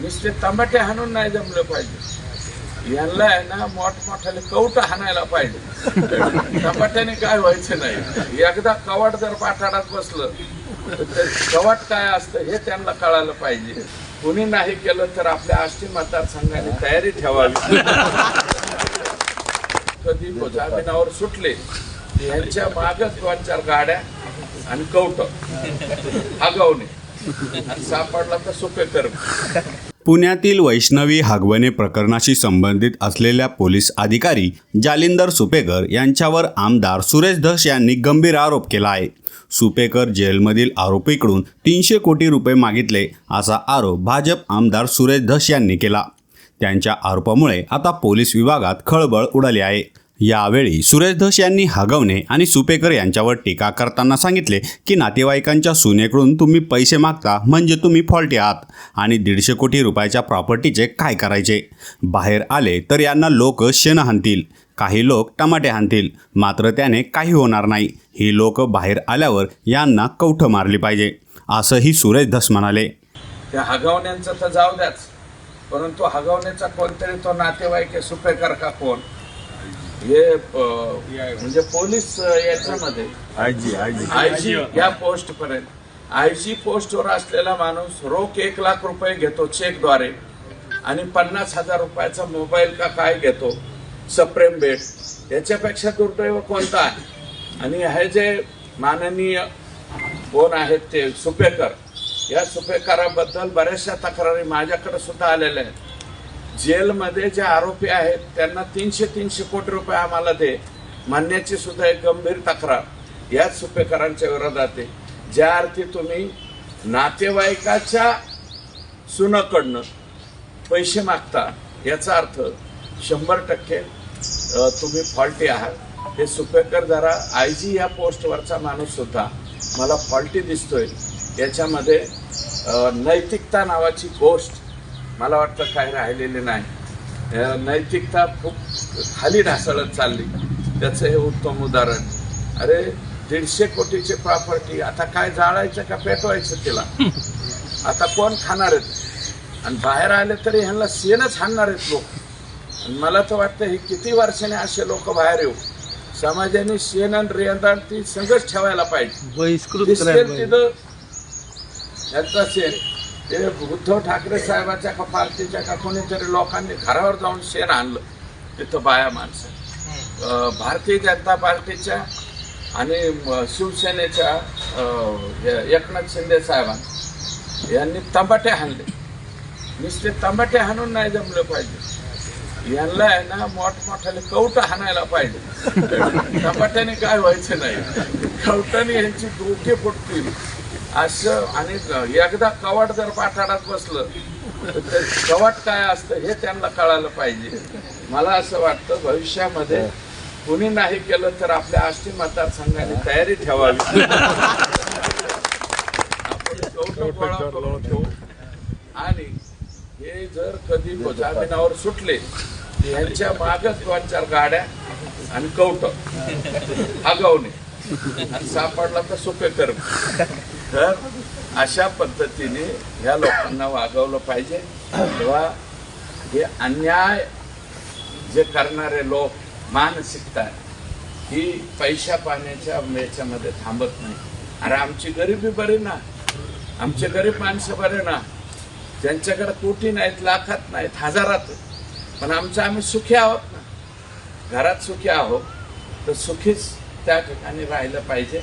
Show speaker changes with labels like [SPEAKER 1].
[SPEAKER 1] नुसते टमाटे हाणून नाही जमलं पाहिजे. यांना आहे ना मोठमोठ्याने कवट हाणायला पाहिजे. टमाट्याने काय व्हायचं नाही. एकदा कवाट जर पाठाडात बसलं तर कवाट काय असतं हे त्यांना कळायला पाहिजे. कुणी नाही केलं तर आपल्या आष्टी मतदारसंघाने तयारी ठेवावी. कधी जामिनावर सुटले. यांच्या माग दोन चार गाड्या आणि कवट. आगावणे आणि सापडला तर सोपे कर
[SPEAKER 2] पुण्यातील वैष्णवी हागवणे प्रकरणाशी संबंधित असलेल्या पोलीस अधिकारी जालिंदर सुपेकर यांच्यावर आमदार सुरेश धस यांनी गंभीर आरोप केला आहे. सुपेकर जेलमधील आरोपीकडून तीनशे कोटी रुपये मागितले असा आरोप भाजप आमदार सुरेश धस यांनी केला. त्यांच्या आरोपामुळे आता पोलीस विभागात खळबळ उडाली आहे. यावेळी सुरेश धस यांनी हगवणे आणि सुपेकर यांच्यावर टीका करताना सांगितले की नातेवाईकांच्या सुनेकडून तुम्ही पैसे मागता म्हणजे तुम्ही फॉल्टी आहात आणि दीडशे कोटी रुपयाच्या प्रॉपर्टीचे काय करायचे? बाहेर आले तर यांना लोक शेण हाणतील काही लोक टमाटे हाणतील मात्र त्याने काही होणार नाही. ही लोक बाहेर आल्यावर यांना कवठं मारली पाहिजे असंही सुरेश धस म्हणाले.
[SPEAKER 1] त्या हगवण्यांचं तर जाऊ द्याच परंतु हगवण्याचा कोणतरी तो नातेवाईक सुपेकर का कोण? हे म्हणजे पोलीस याच्यामध्ये. आयजी या पोस्ट पर्यंत आयजी पोस्टवर असलेला माणूस रोख एक लाख रुपये घेतो चेकद्वारे आणि पन्नास हजार रुपयाचा मोबाईल का काय घेतो? सप्रेम बेट. याच्यापेक्षा दुर्दैव कोणता आहे? आणि हे जे माननीय कोण आहेत ते सुपेकर. या सुपेकराबद्दल बऱ्याचशा तक्रारी माझ्याकडे सुद्धा आलेल्या आहेत. जेलमध्ये जे आरोपी आहेत त्यांना तीनशे तीनशे कोटी रुपये आम्हाला दे. म्हणण्याची सुद्धा एक गंभीर तक्रार. याच सुपेकरांच्या विरोधात आहे. ज्या अर्थी तुम्ही नातेवाईकाच्या सुनाकडनं पैसे मागता याचा अर्थ शंभर टक्के तुम्ही फॉल्टी आहात. हे सुपेकर जरा आय जी या पोस्टवरचा माणूससुद्धा मला फॉल्टी दिसतोय. याच्यामध्ये नैतिकता नावाची गोष्ट मला वाटतं काही राहिलेली नाही. नैतिकता खूप खाली ढासळत चालली. त्याचं हे उत्तम उदाहरण. अरे दीडशे कोटीची प्रॉपर्टी आता काय जाळायचं का पेटवायचं तिला? आता कोण खाणार आहेत? आणि बाहेर आले तरी ह्यांना शेणच हाणणार आहेत लोक. आणि मला तर वाटतं हे किती वर्षाने असे लोक बाहेर येऊ? समाजाने शेण आणि रेंदाण ती संघच ठेवायला पाहिजे. तिथं यांचा शेण. ते उद्धव ठाकरे साहेबाच्या का पार्टीच्या का कोणीतरी लोकांनी घरावर जाऊन शेण आणलं. तिथं बाया माणसं. भारतीय जनता पार्टीच्या आणि शिवसेनेच्या एकनाथ शिंदे साहेबांनी यांनी तंबाटे हाणले. नुसते तंबाटे हाणून नाही जमलं पाहिजे. यांना आहे ना मोठमोठ्याने कवट हाणायला पाहिजे. टमाट्याने काय व्हायचं नाही. कवटाने यांची डोके फुटतील. असं आणि एकदा कवाट जर पाठाडात बसलं तर कवाट काय असतं हे त्यांना कळायला पाहिजे. मला असं वाटतं भविष्यामध्ये कुणी नाही केलं तर आपल्या आष्टी मतदारसंघाने तयारी ठेवावी. आपण ठेवू. आणि हे जर कधी जामिनावर सुटले यांच्या मागच दोन चार गाड्या आणि कवट. आगावणे आणि सापडला तर सुपे कर तर अशा पद्धतीने ह्या लोकांना वागवलं पाहिजे. तेव्हा हे अन्याय जे करणारे लोक मानसिकता ही पैशा पाण्याच्या याच्यामध्ये थांबत नाही. अरे आमची गरिबी बरी ना. आमचे गरीब माणसं बरे ना. ज्यांच्याकडे कोटी नाहीत लाखात नाहीत हजारात पण आमचं आम्ही सुखी आहोत ना. घरात सुखी आहोत तर सुखीच त्या ठिकाणी राहिलं पाहिजे.